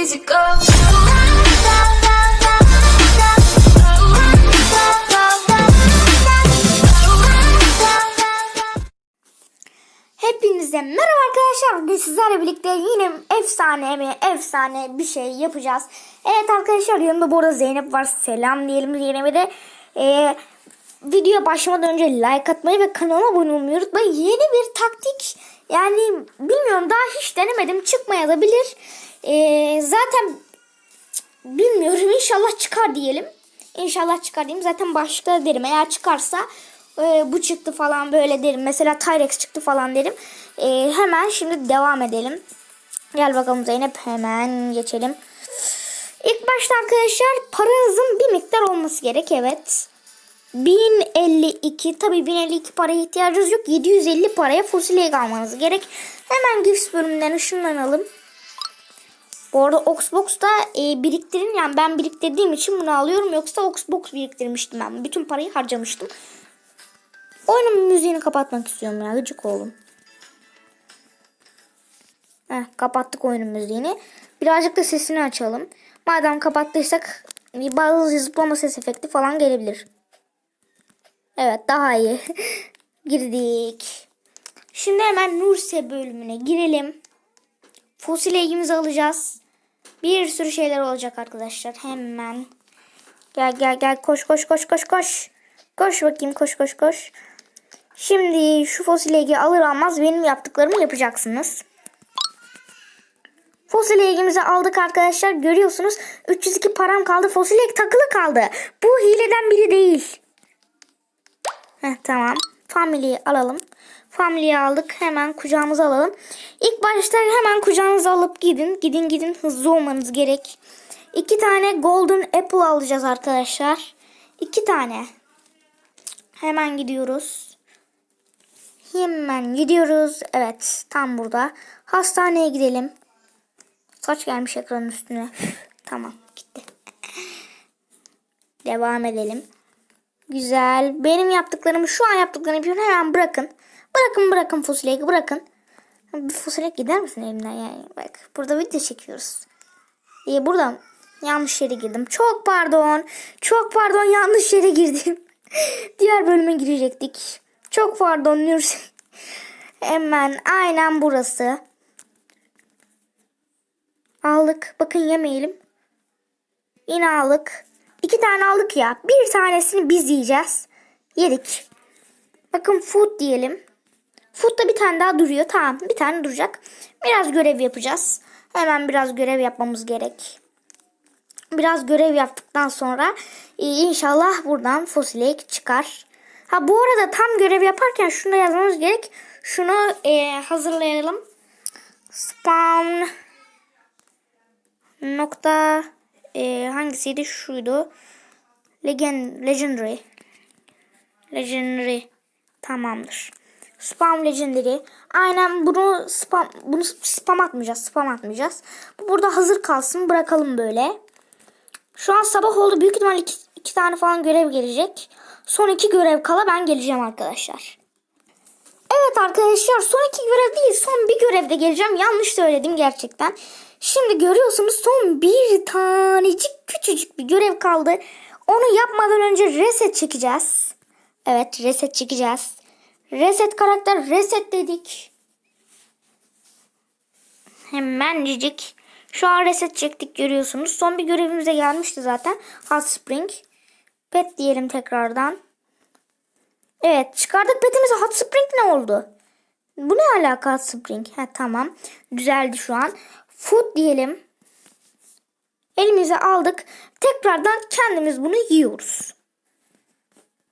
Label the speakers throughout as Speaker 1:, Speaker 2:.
Speaker 1: easy go.
Speaker 2: Hepinize merhaba arkadaşlar. Bugün sizlerle birlikte yine efsane mi efsane bir şey yapacağız. Evet arkadaşlar yanımda bu arada Zeynep var. Selam diyelim Zeynep'e de. Ee, videoya başlamadan önce like atmayı ve kanala abone olmayı unutmayın. Yeni bir taktik yani bilmiyorum daha hiç denemedim. Çıkmayabilir. Ee, zaten bilmiyorum inşallah çıkar diyelim. İnşallah çıkar diyeyim. Zaten başta derim eğer çıkarsa e, bu çıktı falan böyle derim. Mesela Tyrex çıktı falan derim. E, hemen şimdi devam edelim. Gel bakalım Zeynep hemen geçelim. İlk başta arkadaşlar paranızın bir miktar olması gerek evet. 1052 tabi 1052 paraya ihtiyacınız yok. 750 paraya fosil almanız gerek. Hemen gifts bölümünden ışınlanalım. Bu arada Oxbox'ta e, biriktirin yani ben biriktirdiğim için bunu alıyorum. Yoksa Oxbox biriktirmiştim ben. Bütün parayı harcamıştım. Oyunun müziğini kapatmak istiyorum ya. Gıcık oğlum. Heh, kapattık oyunun müziğini. Birazcık da sesini açalım. Madem kapattıysak bazı zıplama ses efekti falan gelebilir. Evet daha iyi. Girdik. Şimdi hemen Nurse bölümüne girelim. Fosil ilgimizi alacağız. Bir sürü şeyler olacak arkadaşlar. Hemen. Gel gel gel koş koş koş koş koş. Koş bakayım koş koş koş. Şimdi şu fosil ilgi alır almaz benim yaptıklarımı yapacaksınız. Fosil ilgimizi aldık arkadaşlar. Görüyorsunuz 302 param kaldı. Fosil ilgi takılı kaldı. Bu hileden biri değil. Heh, tamam. Family'yi alalım. Family'yi aldık. Hemen kucağımıza alalım. İlk başta hemen kucağınıza alıp gidin. Gidin gidin hızlı olmanız gerek. İki tane Golden Apple alacağız arkadaşlar. İki tane. Hemen gidiyoruz. Hemen gidiyoruz. Evet tam burada. Hastaneye gidelim. Saç gelmiş ekranın üstüne. tamam gitti. Devam edelim. Güzel. Benim yaptıklarımı şu an yaptıklarımı yapıyorum. Hemen bırakın. Bırakın bırakın fasulyayı bırakın. Bir gider misin elimden yani? Bak burada video çekiyoruz. İyi buradan yanlış yere girdim. Çok pardon. Çok pardon yanlış yere girdim. Diğer bölüme girecektik. Çok pardon Nurse. Hemen aynen burası. Aldık. Bakın yemeyelim. Yine aldık. İki tane aldık ya. Bir tanesini biz yiyeceğiz. Yedik. Bakın food diyelim. Food'da bir tane daha duruyor. Tamam bir tane duracak. Biraz görev yapacağız. Hemen biraz görev yapmamız gerek. Biraz görev yaptıktan sonra e, inşallah buradan fosil çıkar. Ha bu arada tam görev yaparken şunu da yazmamız gerek. Şunu e, hazırlayalım. Spawn nokta e, hangisiydi? Şuydu. Legend, legendary. Legendary. Tamamdır. Spam legendary. Aynen bunu spam bunu spam atmayacağız. Spam atmayacağız. Bu burada hazır kalsın. Bırakalım böyle. Şu an sabah oldu. Büyük ihtimalle iki, iki tane falan görev gelecek. Son iki görev kala ben geleceğim arkadaşlar. Evet arkadaşlar son iki görev değil son bir görevde geleceğim. Yanlış söyledim gerçekten. Şimdi görüyorsunuz son bir tanecik küçücük bir görev kaldı. Onu yapmadan önce reset çekeceğiz. Evet reset çekeceğiz. Reset karakter reset dedik. Hemen cicik. Şu an reset çektik görüyorsunuz. Son bir görevimize gelmişti zaten. Hot Spring. Pet diyelim tekrardan. Evet çıkardık petimize Hot Spring ne oldu? Bu ne alaka Hot Spring? Ha tamam. Düzeldi şu an. Food diyelim. Elimize aldık. Tekrardan kendimiz bunu yiyoruz.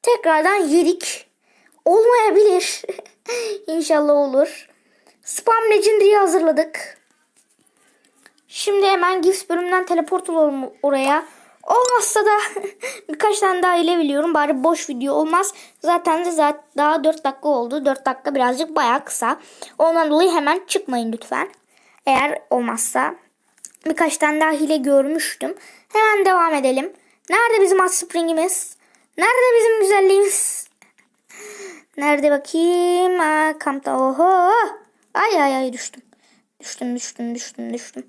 Speaker 2: Tekrardan yedik. Olmayabilir. İnşallah olur. Spam Legendary'i hazırladık. Şimdi hemen Gifts bölümünden teleport olalım oraya. Olmazsa da birkaç tane daha ile biliyorum. Bari boş video olmaz. Zaten de zaten daha 4 dakika oldu. 4 dakika birazcık bayağı kısa. Ondan dolayı hemen çıkmayın lütfen. Eğer olmazsa. Birkaç tane daha hile görmüştüm. Hemen devam edelim. Nerede bizim hot springimiz? Nerede bizim güzelliğimiz? Nerede bakayım? Aa, kampta. Oho. Ay ay ay düştüm. Düştüm düştüm düştüm düştüm.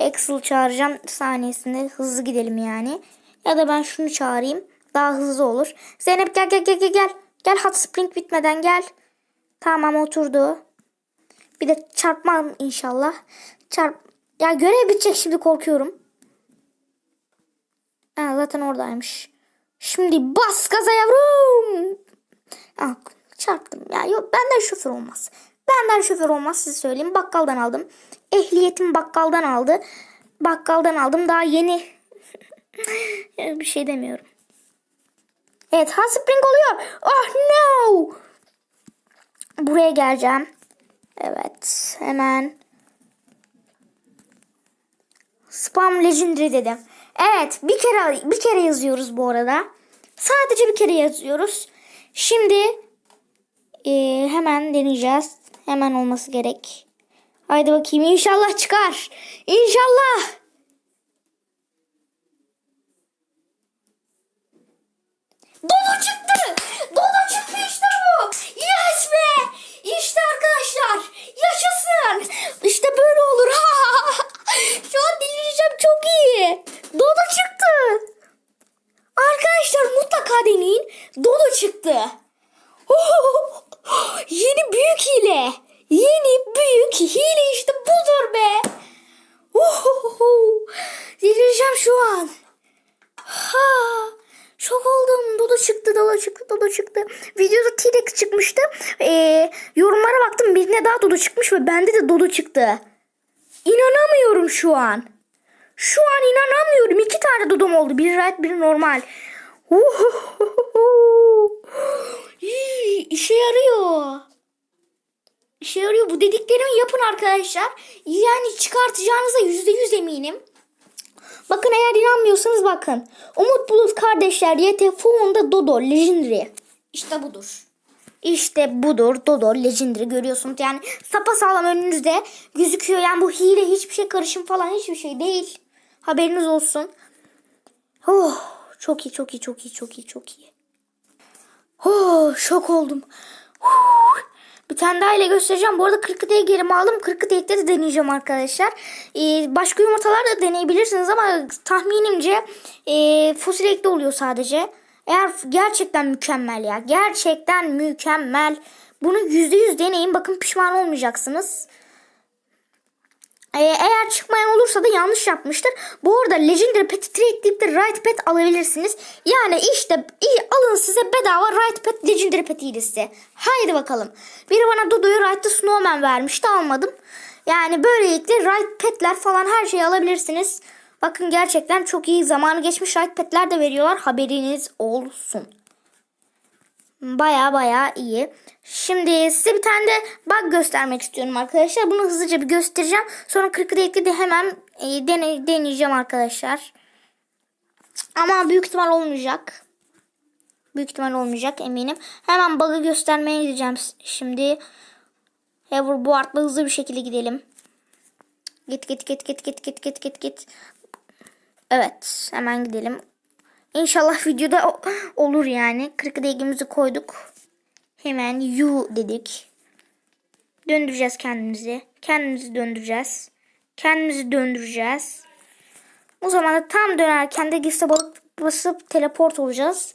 Speaker 2: Axel çağıracağım saniyesinde hızlı gidelim yani. Ya da ben şunu çağırayım. Daha hızlı olur. Zeynep gel gel gel gel gel. Gel hot spring bitmeden gel. Tamam oturdu. Bir de çarpmam inşallah. Çarp. Ya görev bitecek şimdi korkuyorum. Ha, zaten oradaymış. Şimdi bas gaza yavrum. Ah, çarptım. Ya yok benden şoför olmaz. Benden şoför olmaz size söyleyeyim. Bakkaldan aldım. Ehliyetim bakkaldan aldı. Bakkaldan aldım. Daha yeni. bir şey demiyorum. Evet hot spring oluyor. Oh no. Buraya geleceğim. Evet hemen. Spam Legendary dedim. Evet bir kere bir kere yazıyoruz bu arada. Sadece bir kere yazıyoruz. Şimdi eee, hemen deneyeceğiz. Hemen olması gerek. Haydi bakayım inşallah çıkar. İnşallah. Dodo çıktı. Dodo çıktı işte bu. Yes be. İşte arkadaşlar. Yaşasın. İşte böyle olur. Şu an delireceğim çok iyi. Dodo çıktı. Arkadaşlar mutlaka deneyin. Dodo çıktı. Yeni büyük hile. Yeni büyük hile işte budur be. Delireceğim şu an. Ha, oldum. Dodo çıktı, Dodo çıktı, Dodo çıktı. Videoda T-Rex çıkmıştı. Ee, yorumlara baktım. Birine daha Dodo çıkmış ve bende de Dodo çıktı. İnanamıyorum şu an. Şu an inanamıyorum. İki tane Dodo'm oldu. Biri right, biri normal. İyi, İşe yarıyor. İşe yarıyor. Bu dediklerimi yapın arkadaşlar. Yani çıkartacağınıza yüzde yüz eminim. Bakın eğer inanmıyorsanız bakın. Umut Bulut kardeşler YTF'unda Dodo Legendary. İşte budur. İşte budur Dodo Legendary görüyorsunuz. Yani sapasağlam önünüzde gözüküyor. Yani bu hile hiçbir şey karışım falan hiçbir şey değil. Haberiniz olsun. Oh, çok iyi çok iyi çok iyi çok iyi çok iyi. Oh, şok oldum. Huh. Bir tane daha ile göstereceğim. Bu arada kırkıdayı geri aldım. Kırkıdayıkta de deneyeceğim arkadaşlar. Ee, başka yumurtalar da deneyebilirsiniz ama tahminimce e, fosil ekli oluyor sadece. Eğer gerçekten mükemmel ya. Gerçekten mükemmel. Bunu %100 deneyin. Bakın pişman olmayacaksınız. Ee, eğer çıkmayan olursa da yanlış yapmıştır. Bu arada Legendary Pet'i trade deyip de Right Pet alabilirsiniz. Yani işte iyi, alın size bedava Right Pet Legendary Pet hilesi. Haydi bakalım. Biri bana Dodo'yu Right'ta Snowman vermişti almadım. Yani böylelikle Right Pet'ler falan her şeyi alabilirsiniz. Bakın gerçekten çok iyi zamanı geçmiş Right Pet'ler de veriyorlar. Haberiniz olsun. Baya baya iyi. Şimdi size bir tane de bug göstermek istiyorum arkadaşlar. Bunu hızlıca bir göstereceğim. Sonra 40'ı ekli de hemen e, dene, deneyeceğim arkadaşlar. Ama büyük ihtimal olmayacak. Büyük ihtimal olmayacak eminim. Hemen bug'ı göstermeye gideceğim şimdi. Hoverboard'la hızlı bir şekilde gidelim. Git git git git git git git git git. Evet hemen gidelim. İnşallah videoda olur yani. 40 değgimizi koyduk. Hemen you dedik. Döndüreceğiz kendimizi. Kendimizi döndüreceğiz. Kendimizi döndüreceğiz. O zaman da tam dönerken de gizli balık basıp teleport olacağız.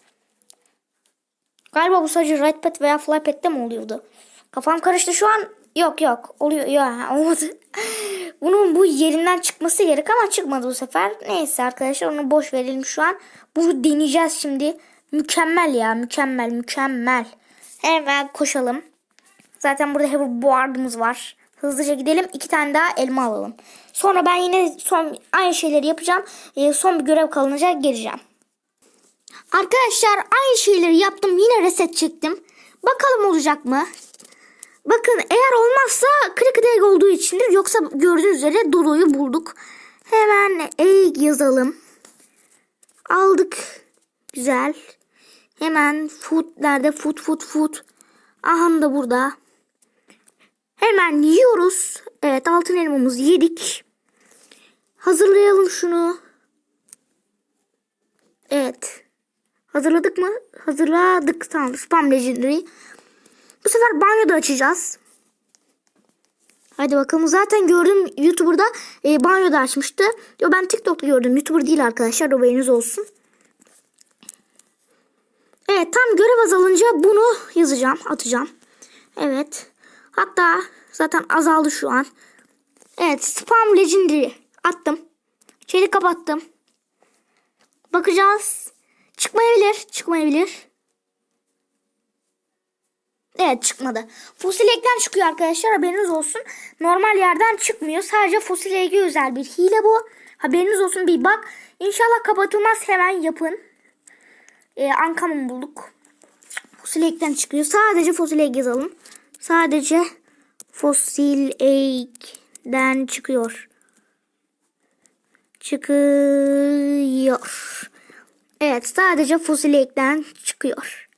Speaker 2: Galiba bu sadece right pet veya fly pet'te mi oluyordu? Kafam karıştı şu an. Yok yok oluyor ya olmadı. Bunun bu yerinden çıkması gerek ama çıkmadı bu sefer. Neyse arkadaşlar onu boş verelim şu an. Bunu deneyeceğiz şimdi. Mükemmel ya mükemmel mükemmel. Hemen koşalım. Zaten burada hoverboard'ımız var. Hızlıca gidelim. iki tane daha elma alalım. Sonra ben yine son aynı şeyleri yapacağım. Ee, son bir görev kalınca geleceğim. Arkadaşlar aynı şeyleri yaptım. Yine reset çektim. Bakalım olacak mı? Bakın eğer olmazsa click egg olduğu içindir. Yoksa gördüğünüz üzere Dodo'yu bulduk. Hemen egg yazalım. Aldık. Güzel. Hemen food nerede? Food food food. Aha da burada. Hemen yiyoruz. Evet altın elmamızı yedik. Hazırlayalım şunu. Evet. Hazırladık mı? Hazırladık. Tamam. Spam Legendary. Bu sefer banyoda açacağız. Hadi bakalım. Zaten gördüm YouTuber'da e, banyoda açmıştı. Yo ben TikTok'ta gördüm. YouTuber değil arkadaşlar. Haberiniz olsun. Evet tam görev azalınca bunu yazacağım. Atacağım. Evet. Hatta zaten azaldı şu an. Evet spam legendary attım. Şeyi kapattım. Bakacağız. Çıkmayabilir. Çıkmayabilir. Evet çıkmadı. Fosil ekten çıkıyor arkadaşlar haberiniz olsun. Normal yerden çıkmıyor. Sadece fosil özel bir hile bu. Haberiniz olsun bir bak. İnşallah kapatılmaz hemen yapın. Ee, Ankam'ı bulduk. Fosil ekten çıkıyor. Sadece fosil ek yazalım. Sadece fosil ekten çıkıyor. Çıkıyor. Evet sadece fosil ekten çıkıyor.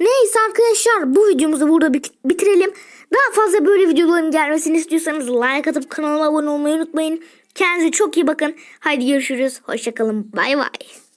Speaker 2: Neyse arkadaşlar bu videomuzu burada bit- bitirelim. Daha fazla böyle videoların gelmesini istiyorsanız like atıp kanalıma abone olmayı unutmayın. Kendinize çok iyi bakın. Haydi görüşürüz. Hoşçakalın. Bay bay.